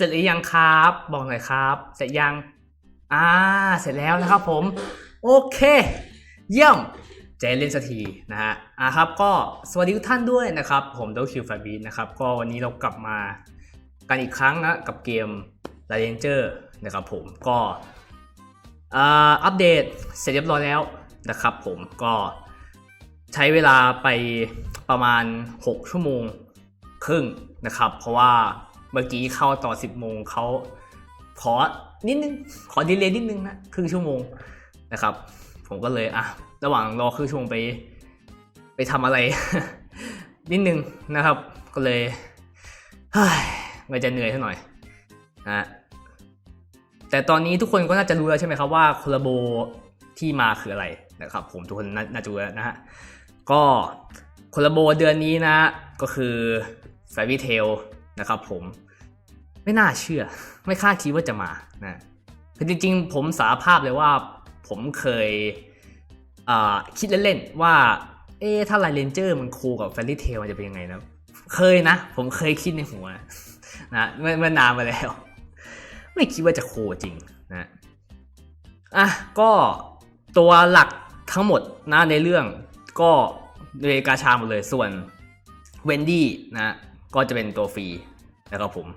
สร็จหรือยังครับ บอกหน่อยครับ เสร็จยังอ่าเสร็จแล้วนะครับผม โอเค เยี่ยมเจเล่นสักทีนะฮะอ่าครับก็สวัสดีทุกท่านด้วยนะครับ ผมดคิวฟาบีนะครับ ก็วันนี้เรากลับมากันอีกครั้งนะ กับเกม l เ n นเจอร์นะครับผมก็อ่าอัปเดตเสร็จเรียบร้อยแล้วนะครับผมก็ใช้เวลาไปประมาณ 6 ชั่วโมงครึ่งนะครับ เพราะว่า เมื่อกี้เข้าต่อ10โมงเขาขอนิดนึง ขอดีเลย์นิดนึงนะครึ่งชั่วโมงนะครับ ผมก็เลยอะระหว่างรอครึ่งชั่วโมงไป ไปทำอะไร นิดนึงนะครับ ก็เลยเฮ้ยมันจะเหนื่อยเท่าหน่อยนะแต่ตอนนี้ทุกคนก็น่าจะรู้แล้วใช่ไหมครับว่าคอลลาโบที่มาคืออะไรนะครับ ผมทุกคนน่าจะรู้แล้วนะฮะก็คอลลาโบเดือนนี้นะก็คือ Fairy t a l นะครับผมไม่น่าเชื่อ ไม่คาดคิดว่าจะมานะคือจริงๆ ผมสารภาพเลยว่าผมเคยคิดเล่นๆว่า เอ๊ถ้าไลเลนเจอร์มันคูกับ Fairy Tail มันจะเป็นยังไงนะเคยนะ ผมเคยคิดในหัวนะเมื่อเมื่อนานมาแล้ว ไม่คิดว่าจะโคจริงนะอะก็ตัวหลักทั้งหมดนะในเรื่องก็เรกาชาหมดเลยส่วนเวนดี้นะ ก็จะเป็นตัวฟรีนะครับผม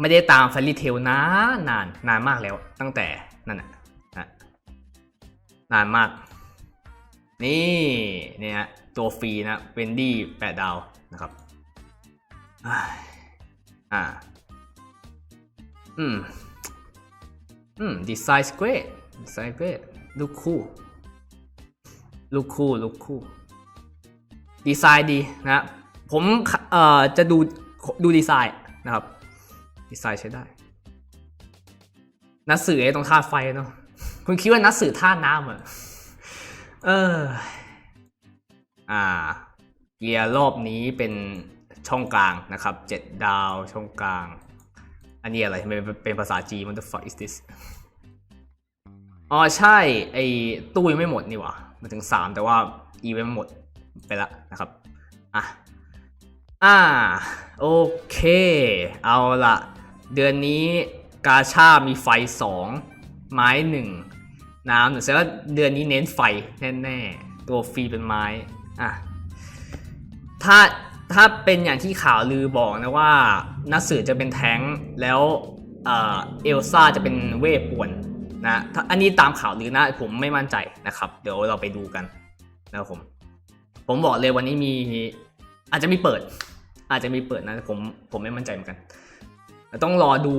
ไม่ได้ตามแฟรี่เทลนานนานนานมากแล้วตั้งแต่นั่นน่ะนานมาก นี่เนี่ยตัวฟรีนะเวนดี้แปดดาวนะครับอ่าอืมอืมดีไซน์ great ดีไซน์ great ลูกคู่ ลูกคู่ ลูกคู่ ดีไซน์ดีนะ ผมเอ่อจะดูดูดีไซน์นะครับ ดีไซน์ใช้ได้นัดสื่อไอ้ตรงท่าไฟเนาะคุณคิดว่านัดสื่อท่าน้ำเหรอเออ อ่า เกียร์รอบนี้เป็นช่องกลางนะครับเจ็ดดาวช่องกลาง อันนี้อะไรเป็นภาษาจีน What the fuck is this อ๋อใช่ ไอตู้ยังไม่หมดนี่หว่ามาถึง 3 แต่ว่าอีเวนต์หมดไปแล้วนะครับ อะ อ่าโอเค เอาละเดือนนี้กาชามีไฟ 2 ไม้1น้ำหนึ่งแสดงว่าเดือนนี้เน้นไฟแน่ๆ ตัวฟรีเป็นไม้อะถ้าถ้าเป็นอย่างที่ข่าวลือบอกนะว่านักสือจะเป็นแท้งแล้วเออเอลซ่าจะเป็นเวทป่วนนะถ้าอันนี้ตามข่าวลือนะผมไม่มั่นใจนะครับ เดี๋ยวเราไปดูกันนะครับผม ผมบอกเลยวันนี้มีอาจจะมีเปิด อาจจะมีเปิดนะผมผมไม่มั่นใจเหมือนกัน ต้องรอดู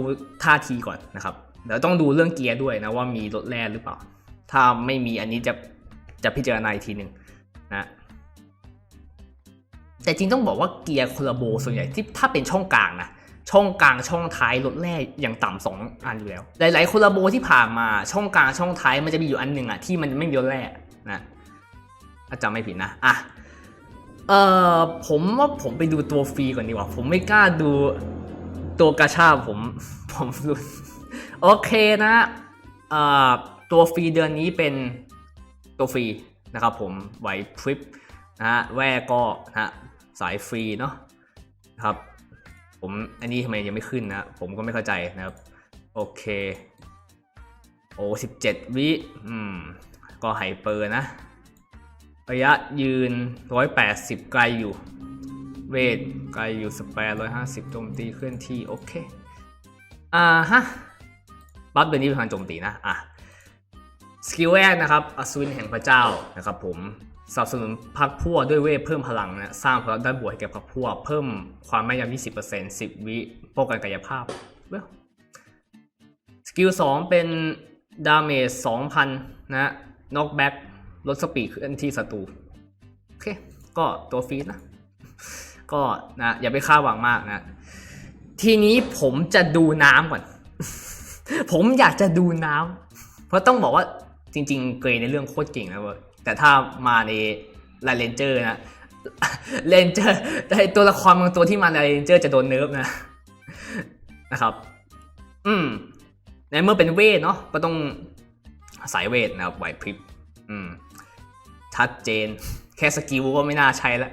ท่าทีก่อนนะครับเดี๋ยวต้องดูเรื่องเกียร์ด้วยนะว่ามีรถแร่หรือเปล่า ถ้าไม่มีอันนี้จะจะพิจารณาอีกทีหนึ่งนะแต่จริงต้องบอกว่าเกียร์โคลาโบส่วนใหญ่ที่ถ้าเป็นช่องกลางนะช่องกลางช่องท้ายรถแร่อย่างต่ำสองอันอยู่แล้ว หลาย ๆ โคลาโบที่ผ่านมาช่องกลางช่องท้ายมันจะมีอยู่อันหนึ่งอะที่มันไม่มีรถแร่นะถ้าจำไม่ผิดนะอะ เอ่อผมว่าผมไปดูตัวฟรีก่อนดีกว่า ผมไม่กล้าดูตัวกาชาผมผมรู้โอเคนะเอ่อตัวฟรีเดือนนี้เป็นตัวฟรีนะครับผมไหวพริบนะฮะแว่ก็นะฮะสายฟรีเนาะนะครับผมอันนี้ทำไมยังไม่ขึ้นนะ ผมก็ไม่เข้าใจนะครับ โอเคโอ้สิบเจ็ดวิอืมก็ไฮเปอร์นะ ระยะยืน 180 ไกลอยู่ เวทไกลอยู่สเปร150 โจมตีเคลื่อนที่ โอเค อ่าฮะ บัฟเดือนนี้เป็นการโจมตีนะ อะ สกิลแรกนะครับอัศวินแห่งพระเจ้านะครับผมสนับสนุนพักพวกด้วยเวทเพิ่มพลังนะสร้างพลังด้านบวกให้แก่พักพวกเพิ่มความแม่นยำ20% 10 วิป้องกันกายภาพเวสกิล2เป็นดาเมจ2,000 นะน็อกแบ็ก ลดสปีดเคลื่อนที่ศัตรูโอเค ก็ตัวฟีดนะ ก็นะอย่าไปคาดหวังมากนะ ทีนี้ผมจะดูน้ำก่อน ผมอยากจะดูน้ำเพราะต้องบอกว่าจริง ๆ เกรย์ในเรื่องโคตรเก่งนะเว้ยแต่ถ้ามาในไลเลนเจอร์นะเลนเจอร์แต่ตัวละครบางตัวที่มาในเลนเจอร์จะโดนเนิร์ฟนะนะครับ อืมในเมื่อเป็นเวทเนาะก็ต้องสายเวทนะครับไหวพริบ อืม ชัดเจน แค่สกิลก็ไม่น่าใช้แล้ว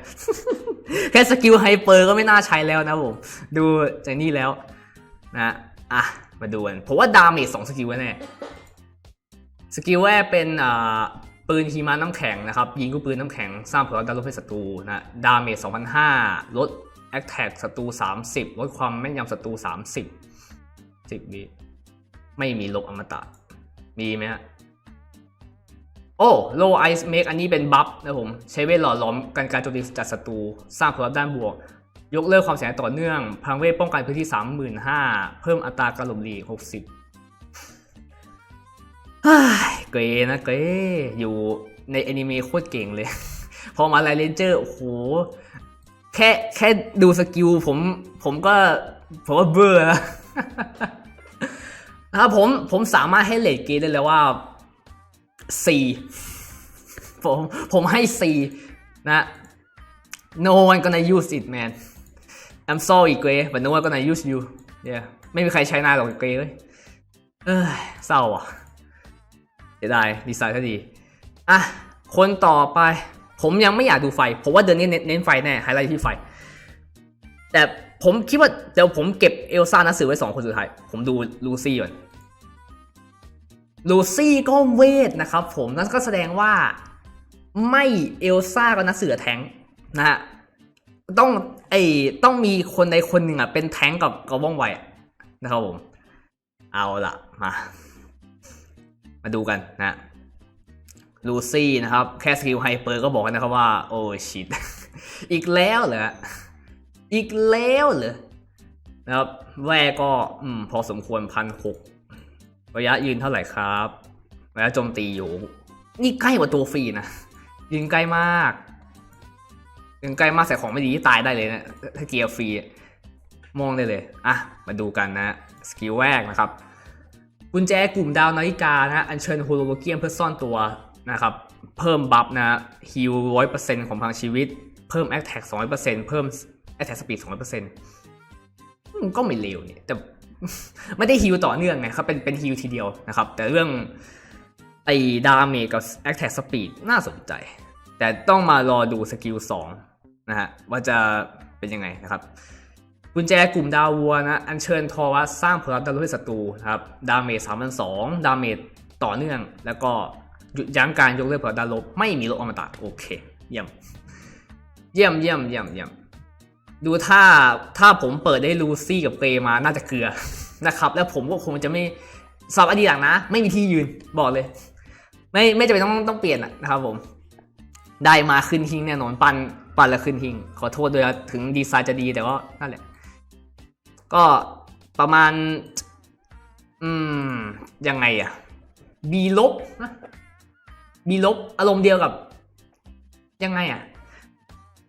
แค่สกิลไฮเปอร์ก็ไม่น่าใช้แล้วนะผม ดูจากนี่แล้วนะอะ มาดูกันผมว่าดาเมจสองสกิลแน่สกิลแรกเป็นอ่าปืนหิมะน้ำแข็งนะครับ ยิงก็ปืนน้ำแข็ง สร้างผลลัพธ์ดาลบให้ศัตรูนะดาเมจ2,500ลดแอคแท็กศัตรู 30 ลดความแม่นยำศัตรู 30 10วิไม่มีลบอมตะ มีไหมฮะ โอ้โลไอซ์เมกอันนี้เป็นบัฟนะผม ใช้เวทหล่อหลอมกันการโจมตีจากศัตรู สร้างผลลัพธ์ด้านบวก ยกเลิกความเสียหายต่อเนื่อง พังเวทป้องกันพื้นที่ 35,000 เพิ่มอัตราการหลบหลีก 60เฮ้ยเกรนะเกรอยู่ในแอนิเมะโคตรเก่งเลย พอมาไลเลนเจอร์โอ้โห แค่แค่ดูสกิลผมผมก็ผมก็เบื่อแล้วนะครับผมผมสามารถให้เลดเกรได้เลยว่า 4 ผมผมให้ 4 นะ no one gonna use it man I'm sorry Gray but no one gonna use you yeah ไม่มีใครใช้นายหรอกเกรย์เลยเอ้ยเศร้าอะเสียดายดีไซน์ก็ดี อะ คนต่อไป ผมยังไม่อยากดูไฟ ผมว่าเดือนนี้เน้นเน้นไฟแน่ไฮไลท์ที่ไฟ แต่ผมคิดว่าเดี๋ยวผมเก็บเอลซ่านัสือไว้สองคนสุดท้าย ผมดูลูซี่ก่อน ลูซี่ก็เวทนะครับผมนั่นก็แสดงว่าไม่เอลซ่าก็นักเสือแทงนะฮะต้องไอต้องมีคนใดคนหนึ่งอะเป็นแทงกับกับว่องไวนะครับผมเอาละมา มาดูกันนะลูซี่นะครับ แค่สกิลไฮเปอร์ก็บอกกันนะครับว่า โอ้ชิตอีกแล้วเหรออีกแล้วเหรอนะครับแวร์ก็อืมพอสมควรพันหก ระยะยืนเท่าไหร่ครับระยะโจมตีอยู่ นี่ใกล้กว่าตัวฟรีนะยืนใกล้มากยืนใกล้มากใส่ของไม่ดีที่ตายได้เลยนะถ้าเกียร์ฟรีมองได้เลยอะมาดูกันนะสกิลแรกนะครับกุญแจกลุ่มดาวนาฬิกานะอัญเชิญโฮโลโลเกียมเพื่อซ่อนตัวนะครับเพิ่มบัฟนะฮิลร้อยเปอร์เซ็นต์ของพลังชีวิต เพิ่มแอคแท็กสองร้อยเปอร์เซ็นต์เพิ่มแอคแท็กสปีดสองร้อยเปอร์เซ็นต์ก็ไม่เลวเนี่ยแต่ ไม่ได้ฮิลต่อเนื่องไงครับเป็นเป็นฮิลทีเดียวนะครับ แต่เรื่องไอ้ดาเมจกับแอคแท็กสปีดน่าสนใจ แต่ต้องมารอดูสกิล2นะฮะว่าจะเป็นยังไงนะครับกุญแจกลุ่มดาววัวนะ อัญเชิญทอวัสสร้างผลลัพธ์ดารุให้ศัตรูนะครับดาเมจสามพันสองดาเมจต่อเนื่อง แล้วก็หยุดยั้งการยกเลิกผลลัพธ์ดาลบไม่มีลบอมตะโอเค เยี่ยม เยี่ยมเยี่ยมเยี่ยมเยี่ยม ดูถ้าถ้าผมเปิดได้ลูซี่กับเกรมาน่าจะเกลือนะครับ แล้วผมก็คงจะไม่สอบอดีหลังนะ ไม่มีที่ยืนบอกเลย ไม่ไม่จะเป็นต้องต้องเปลี่ยนอะนะครับผม ได้มาขึ้นหิงแน่นอนปันปันแล้วขึ้นหิงขอโทษด้วยถึงดีไซน์จะดีแต่ก็นั่นแหละ ก็ประมาณ อืม ยังไงอะบีลบนะบีลบอารมณ์เดียวกับ ยังไงอะ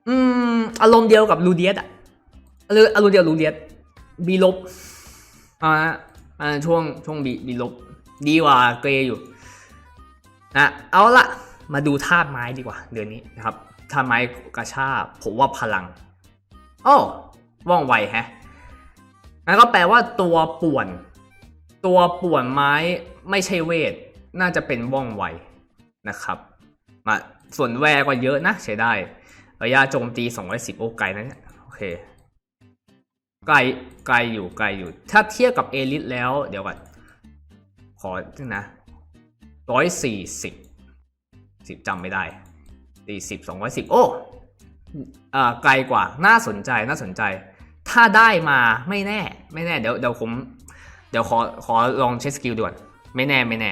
อืม อารมณ์เดียวกับลูเดียสอะอารมณ์อารมณ์เดียวลูเดียสบีลบอ่าอ่าช่วงช่วงบีบีลบ ดีกว่าเกรอยู่นะเอาละมาดูธาตุไม้ดีกว่า เดือนนี้นะครับธาตุไม้กระชาผมว่าพลังโอ้ว่องไวแฮะนั่นก็แปลว่าตัวป่วน ตัวป่วนไม้ไม่ใช่เวท น่าจะเป็นว่องไวนะครับมาส่วนแวก็เยอะนะใช้ได้ ระยะโจมตี 210 โอ้ไกลนะเนี่ย โอเค ไกล ไกลอยู่ ไกลอยู่ ถ้าเทียบกับเอลิทแล้ว เดี๋ยวก่อน ขอนะร้อยสี่สิบสิบจำไม่ได้สี่สิบสองร้อยสิบโอ้อ่าไกลกว่า น่าสนใจ น่าสนใจ ถ้าได้มาไม่แน่ ไม่แน่ เดี๋ยว เดี๋ยวผม เดี๋ยวขอ ขอลองเช็คสกิลด่วน ไม่แน่ ไม่แน่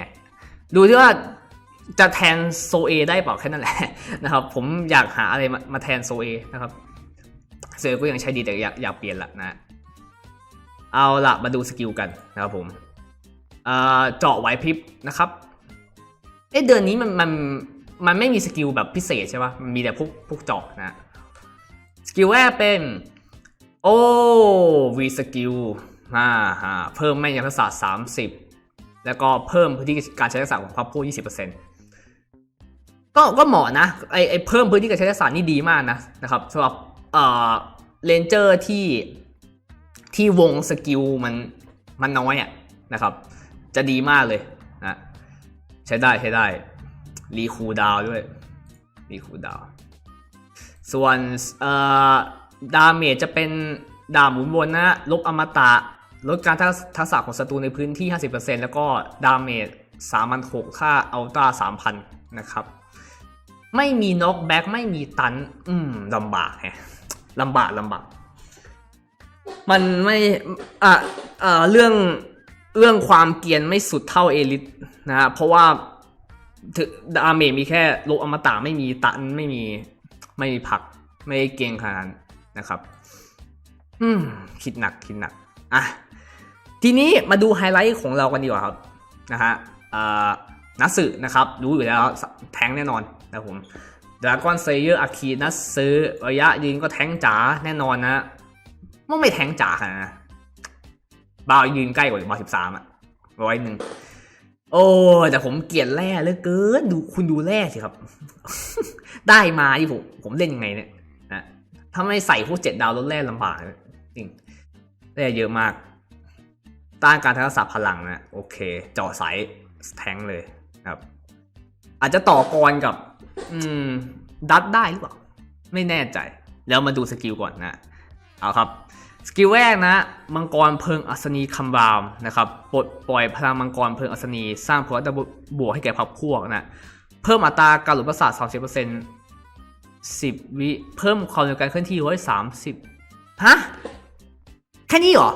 ดูที่ว่า จะแทนโซเอได้เปล่าแค่นั้นแหละนะครับ ผมอยากหาอะไรมามาแทนโซเอนะครับเซอร์ก็ยังใช้ดีแต่อยากอยากเปลี่ยนละนะเอาละมาดูสกิลกันนะครับผมเจาะไหวพริบนะครับเอ๊ะเดือนนี้มันมันมันไม่มีสกิลแบบพิเศษใช่ปะมันมีแต่พวกพวกเจาะนะสกิลแรกเป็นโอ้วีสกิลอ่าฮะเพิ่มแม่นยำทักษะ30 แล้วก็เพิ่มพื้นที่การใช้ทักษะของพับพู20% ก็ก็เหมาะนะไอไอเพิ่มพื้นที่การใช้ทักษะนี่ดีมากนะนะครับสำหรับเอ่อเลนเจอร์ที่ที่วงสกิลมันมันน้อยอะนะครับ จะดีมากเลยนะใช้ได้ใช้ได้รีคูดาวด้วยรีคูดาวส่วนเอ่อดาเมจจะเป็นดาบหมุนวนนะลบอมตะลดการทักทักษะของศัตรูในพื้นที่ 50%แล้วก็ดาเมจ3,600ค่าอัลตร้า3,000 นะครับ ไม่มีน็อกแบ็กไม่มีตัน อืมลำบากแฮะลำบากลำบาก มันไม่อะอ่าเรื่องเรื่องความเกียนไม่สุดเท่าเอลิทนะฮะเพราะว่าถึงดาเมจมีแค่ลบอมตะไม่มีตันไม่มีไม่มีผัก ไม่เก่งขนาดนั้นนะครับ อืม คิดหนักคิดหนักอะทีนี้มาดูไฮไลท์ของเรากันดีกว่าครับนะฮะอ่านัสึนะครับ รู้อยู่แล้วแทงแน่นอน นะผมดราก้อนเซเยอร์อาคีนัสซื้อระยะยิงก็แทงจ๋าแน่นอนนะว่าไม่แทงจ๋าขนาดนะบาวยืนใกล้กว่าบาวสิบสามอะร้อยหนึ่งโอ้แต่ผมเกลียดแร่เหลือเกินดูคุณดูแร่สิครับ ได้มาที่ผมผมเล่นยังไงเนี่ยนะถ้าไม่ใส่พวกเจ็ดดาวลดแร่ลำบากจริงแร่เยอะมาก ต้านการทักษะพลังนะโอเคเจาะสายแทงเลยครับ อาจจะต่อกรกับ อืม ดัดได้หรือเปล่า ไม่แน่ใจ แล้วมาดูสกิลก่อนนะ เอาครับ สกิลแรกนะ มังกรเพลิงอัศนีคัมบามนะครับ ปลดปล่อยพลังมังกรเพลิงอัศนี สร้างพลังบวกให้แก่พรรคพวกนะ เพิ่มอัตราการหลุดประสาท30% 10วิเพิ่มความเร็วการเคลื่อนที่ร้อยสามสิบฮะ แค่นี้เหรอ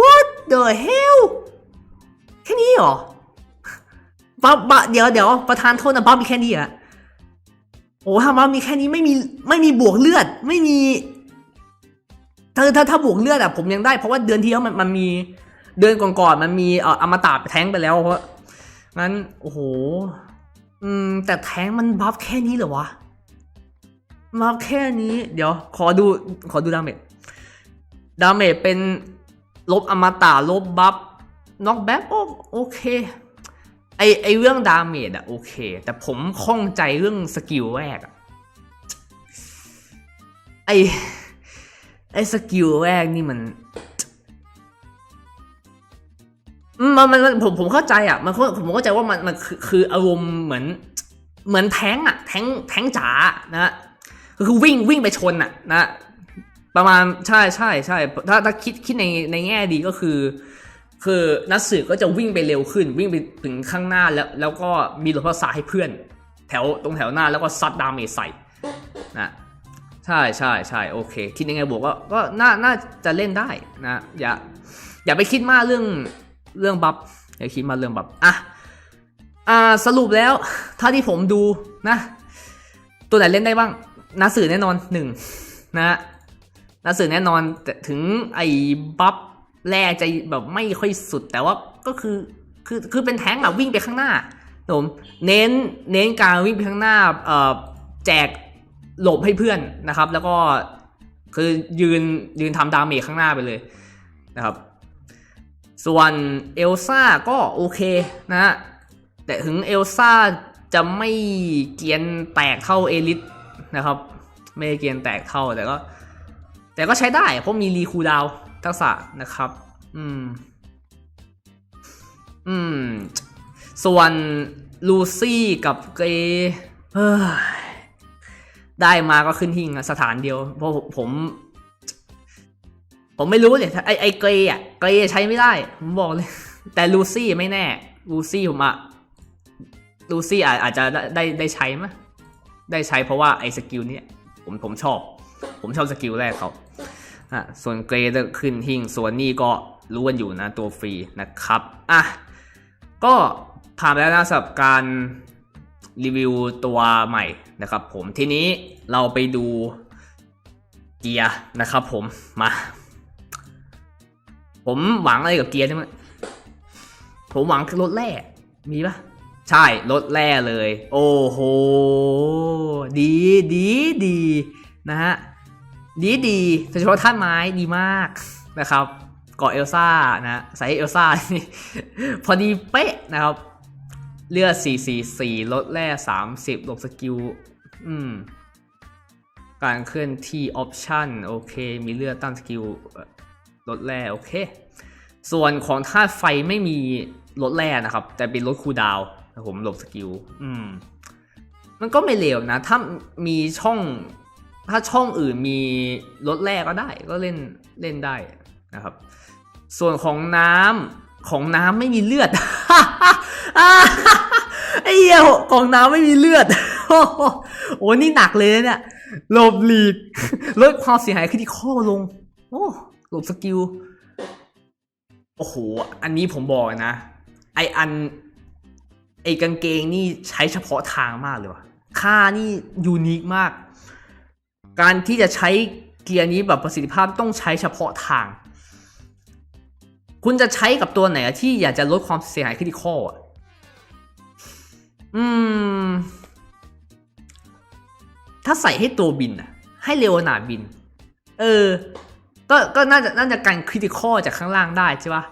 What the hell แค่นี้เหรอ บัฟบะเดี๋ยวเดี๋ยวประธานโทษนะบัฟมีแค่นี้เหรอะโอ้ถ้าบัฟมีแค่นี้ไม่มีไม่มีบวกเลือด ไม่มีถ้าถ้าถ้าบวกเลือดอะผมยังได้เพราะว่าเดือนที่แล้วมันมันมีเดือนก่อนๆมันมีเอ่ออมตะแท้งไปแล้วเพราะงั้นโอ้โหอืมแต่แท้งมันบัฟแค่นี้เหรอวะบัฟแค่นี้ เดี๋ยว ขอดูขอดูดาเมจดาเมจเป็นลบอมตะลบบัฟน็อกแบ็กโอเค ไอไอเรื่องดาเมจอะโอเค แต่ผมข้องใจเรื่องสกิลแรกอะไอไอสกิลแรกนี่มันมันมันผมผมเข้าใจอะมันผมเข้าใจว่ามันมันคือคืออารมณ์เหมือน เหมือนแท้งอะแท้งแท้งจ๋านะก็คือวิ่งวิ่งไปชนอะนะประมาณใช่ใช่ใช่ถ้าถ้าคิดคิดในในแง่ดีก็คือ คือนักสืบก็จะวิ่งไปเร็วขึ้น วิ่งไปถึงข้างหน้าแล้วแล้วก็มีรถภาษาให้เพื่อน แถวตรงแถวหน้าแล้วก็ซัดดาเมจใส่นะใช่ใช่ใช่โอเค คิดยังไงบอกว่าก็น่าน่าจะเล่นได้นะอย่าอย่าไปคิดมากเรื่องเรื่องบัฟอย่าคิดมากเรื่องบัฟอะอ่าสรุปแล้วถ้าที่ผมดูนะ ตัวไหนเล่นได้บ้างนักสือแน่นอนหนึ่งนะนักสือแน่นอนแต่ถึงไอ้บัฟ แรกจะแบบไม่ค่อยสุดแต่ว่าก็คือคือคือเป็นแท้งอะวิ่งไปข้างหน้าผมเน้นเน้นการวิ่งไปข้างหน้าเอ่อแจกหลบให้เพื่อนนะครับ แล้วก็คือยืนยืนทำดาเมจข้างหน้าไปเลยนะครับ ส่วนเอลซ่าก็โอเคนะฮะแต่ถึงเอลซ่าจะไม่เกียนแตกเท่าเอลิทนะครับ ไม่เกียนแตกเท่าแต่ก็ แต่ก็ใช้ได้เพราะมีรีคูดาว ทักษะนะครับ อืม อืม ส่วนลูซี่กับเกรเฮ้ยได้มาก็ขึ้นหิ่งสถานเดียว เพราะผม ผมไม่รู้เลยไอไอเกรอะเกรใช้ไม่ได้ ผมบอกเลย แต่ลูซี่ไม่แน่ ลูซี่ผมอะลูซี่อาจจะได้ได้ใช้ไหมได้ใช้เพราะว่าไอสกิลนี้ผมผมชอบ ผมชอบสกิลแรกเขา อะส่วนเกรดขึ้นหิ่งส่วนนี้ก็รู้กันอยู่นะตัวฟรีนะครับอะก็ผ่านไปแล้วนะสำหรับการรีวิวตัวใหม่นะครับผมทีนี้เราไปดูเกียร์นะครับผมมา ผมหวังอะไรกับเกียร์ใช่ไหมผมหวังรถแร่มีปะใช่รถแร่เลย โอ้โห ดีดีดีนะฮะ ดีดีโดยเฉพาะท่านไม้ดีมากนะครับเกาะเอลซ่านะใส่เอลซ่านี่พอดีเป๊ะนะครับเลือด 444 ลดแร่ 30ลบสกิล อืม การเคลื่อนที่ออปชั่นโอเค มีเลือดตั้งสกิล ลดแร่ โอเค ส่วนของธาตุไฟไม่มีลดแร่นะครับ แต่เป็นลดคูดาวนะผมหลบสกิล อืม มันก็ไม่เลวนะ ถ้ามีช่อง ถ้าช่องอื่นมีรถแรกก็ได้ก็เล่นเล่นได้นะครับ ส่วนของน้ำของน้ำไม่มีเลือดไอ้เหี้ยของน้ำไม่มีเลือด โอ้โหนี่หนักเลยเนี่ยหลบหลีกลดความเสียหายขึ้นที่ข้อลง โอ้หลบสกิลโอ้โห อันนี้ผมบอกนะ ไออัน ไอกางเกงนี่ใช้เฉพาะทางมากเลยว่ะค่านี่ยูนิคมาก การที่จะใช้เกียร์นี้แบบประสิทธิภาพต้องใช้เฉพาะทาง คุณจะใช้กับตัวไหนที่อยากจะลดความเสียหายคริติคอลอะ อืม ถ้าใส่ให้ตัวบินอะ ให้เรวนาบิน เออ ก็ก็น่าจะน่าจะกันคริติคอลจากข้างล่างได้ใช่ปะ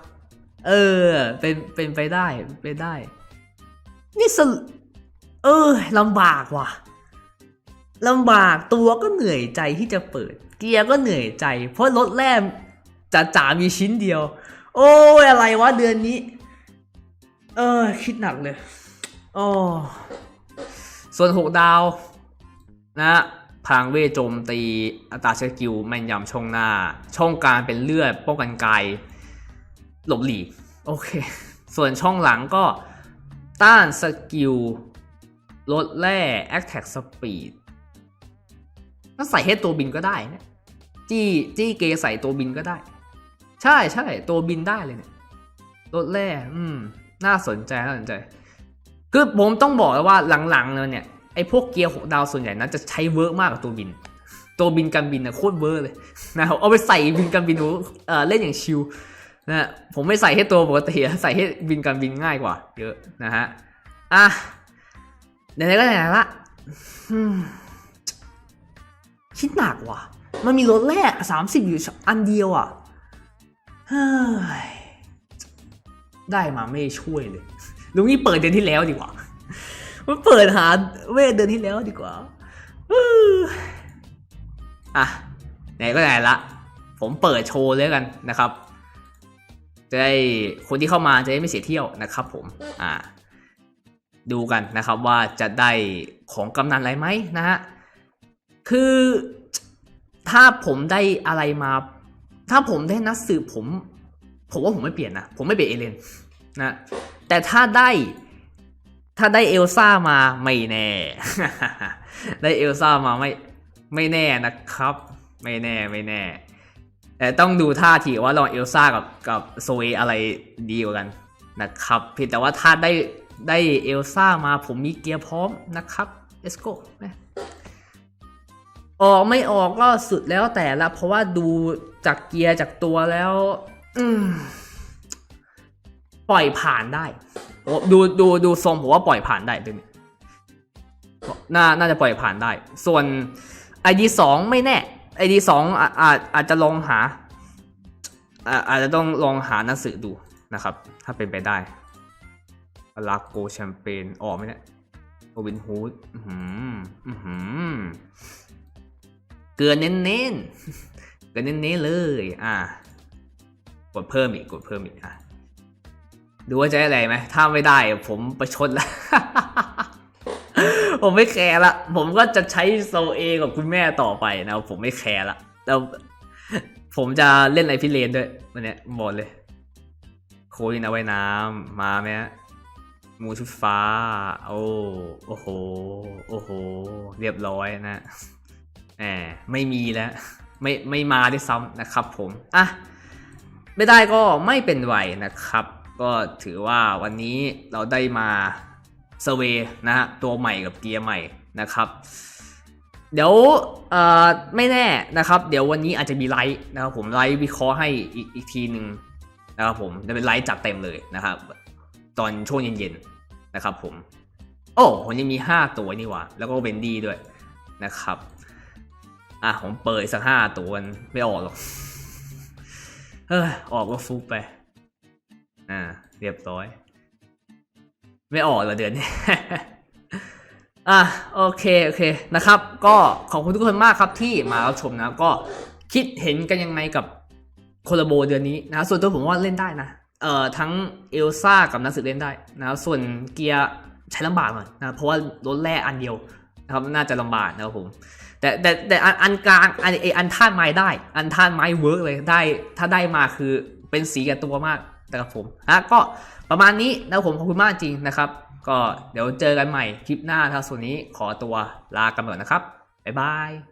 เออ เป็นเป็นไปได้ เป็นไปได้ นี่สรุปเออลำบากว่ะ ลำบากตัวก็เหนื่อยใจที่จะเปิด เกียร์ก็เหนื่อยใจ เพราะรถแรมจ๋าจ๋ามีชิ้นเดียว โอ้ยอะไรวะเดือนนี้ เออ คิดหนักเลยโอ้ส่วนหกดาว นะพลังเวโจมตีอัตราสกิลแม่นยำช่องหน้า ช่องกลางเป็นเลือดป้องกันไกลหลบหลีกโอเค ส่วนช่องหลังก็ต้านสกิลลดแร่ Attack Speed ถ้ ใส่ให้ตัวบินก็ได้นะจี้จี้เกใส่ตัวบินก็ได้ ใช่ใช่ตัวบินได้เลยเนี่ยลดแร่อืม น่าสนใจน่าสนใจคือผมต้องบอกเลยว่าหลังๆเลยเนี่ยไอ้พวกเกียร์หกดาวส่วนใหญ่นะจะใช้เวิร์กมากกว่าตัวบิน ตัวบินกันบินนะโคตรเวิร์กเลยนะครับเอาไปใส่บินกันบินเออเล่นอย่างชิลนะผมไม่ใส่ให้ตัวปกติใส่ให้บินกันบินง่ายกว่า เยอะนะฮะอะไหนๆก็ไหนละ คิดหนักว่ะ มันมีรถแรกสามสิบอยู่อันเดียวอะเฮ้ยได้มาไม่ช่วยเลยลุงนี่เปิดเดือนที่แล้วดีกว่า มันเปิดหาเวทเดือนที่แล้วดีกว่าอะไหนก็ไหนละ ผมเปิดโชว์เลยกันนะครับ จะได้คนที่เข้ามาจะได้ไม่เสียเที่ยวนะครับ ผม อ่า ดูกันนะครับว่าจะได้ของกำนันอะไรไหมนะฮะ คือถ้าผมได้อะไรมา ถ้าผมได้นักสืบผม ผมว่าผมไม่เปลี่ยนนะผมไม่เปลี่ยนเอเลนนะแต่ถ้าได้ถ้าได้เอลซ่ามาไม่แน่ ได้เอลซ่ามาไม่ไม่แน่นะครับ ไม่แน่ไม่แน่ แต่ต้องดูท่าทีว่าลองเอลซ่ากับกับโซเออะไรดีกว่ากันนะครับเพียงแต่ว่าถ้าได้ได้เอลซ่ามาผมมีเกียร์พร้อมนะครับ let's go นะ ออกไม่ออกก็สุดแล้วแต่ละ เพราะว่าดูจากเกียร์จากตัวแล้ว อืมปล่อยผ่านได้โอ้ดูดูดูทรงผมว่าปล่อยผ่านได้ตัวนี้น่าน่าจะปล่อยผ่านได้ ส่วน ID สองไม่แน่ ID สองอาอาจอาจจะลองหาอ่าอาจจะต้องลองหาหนังสือดูนะครับ ถ้าเป็นไปได้ลาโกแชมเปญออกไหมเนี่ยโรบินฮูดอือหืออื้อหือ เกลือเน้นเน้นๆเกลือเน้นเน้นๆเลย อะกดเพิ่มอีกกดเพิ่มอีกอะดูว่าจะได้อะไรไหมถ้าไม่ได้ผมประชดละผมไม่แคร์ละ ผมก็จะใช้โซเอกับคุณแม่ต่อไปนะผมไม่แคร์ละแล้วผมจะเล่นอะไรพี่เลนด้วยวันนี้บอกเลย โคยนเอาไว้น้ำมาไหมฮะงูชุดฟ้า โอ้โอ้โห โอ้โห เรียบร้อยนะ แหมไม่มีแล้วไม่ไม่มาด้วยซ้ำนะครับผมอะไม่ได้ก็ไม่เป็นไรนะครับ ก็ถือว่าวันนี้เราได้มาเซเวนะฮะตัวใหม่กับเกียร์ใหม่นะครับ เดี๋ยวเอ่อไม่แน่นะครับ เดี๋ยววันนี้อาจจะมีไลฟ์นะครับผมไลฟ์วิเคราะห์ให้อีกอีกทีหนึ่งนะครับผมจะเป็นไลฟ์จัดเต็มเลยนะครับ ตอนช่วงเย็นๆนะครับผม โอ้ผมยังมี 5 ตัวนี่หว่า แล้วก็เวนดี้ด้วยนะครับ อะผมเปิดสักห้าตัวมันไม่ออกหรอกเฮ้ยออกก็ฟุกไป อ่า เรียบร้อย ไม่ออกเหรอเดือนนี้อะโอเคโอเคนะครับ ก็ขอบคุณทุกคนมากครับที่มารับชมนะก็คิดเห็นกันยังไงกับโคลาโบเดือนนี้นะส่วนตัวผมว่าเล่นได้นะเอ่อทั้งเอลซ่ากับนักสืบเล่นได้นะส่วนเกียร์ใช้ลำบากหน่อยนะเพราะว่ารถแร่อันเดียวนะครับน่าจะลำบากนะครับผม แต่แต่แต่อันกลางอันไออันท่านไม้ได้ อันท่านไม้เวิร์กเลยได้ ถ้าได้มาคือเป็นสีกับตัวมากนะครับผมนะก็ประมาณนี้นะผมขอบคุณมากจริงนะครับ ก็เดี๋ยวเจอกันใหม่คลิปหน้าถ้าส่วนนี้ขอตัวลากันก่อนนะครับบ๊ายบาย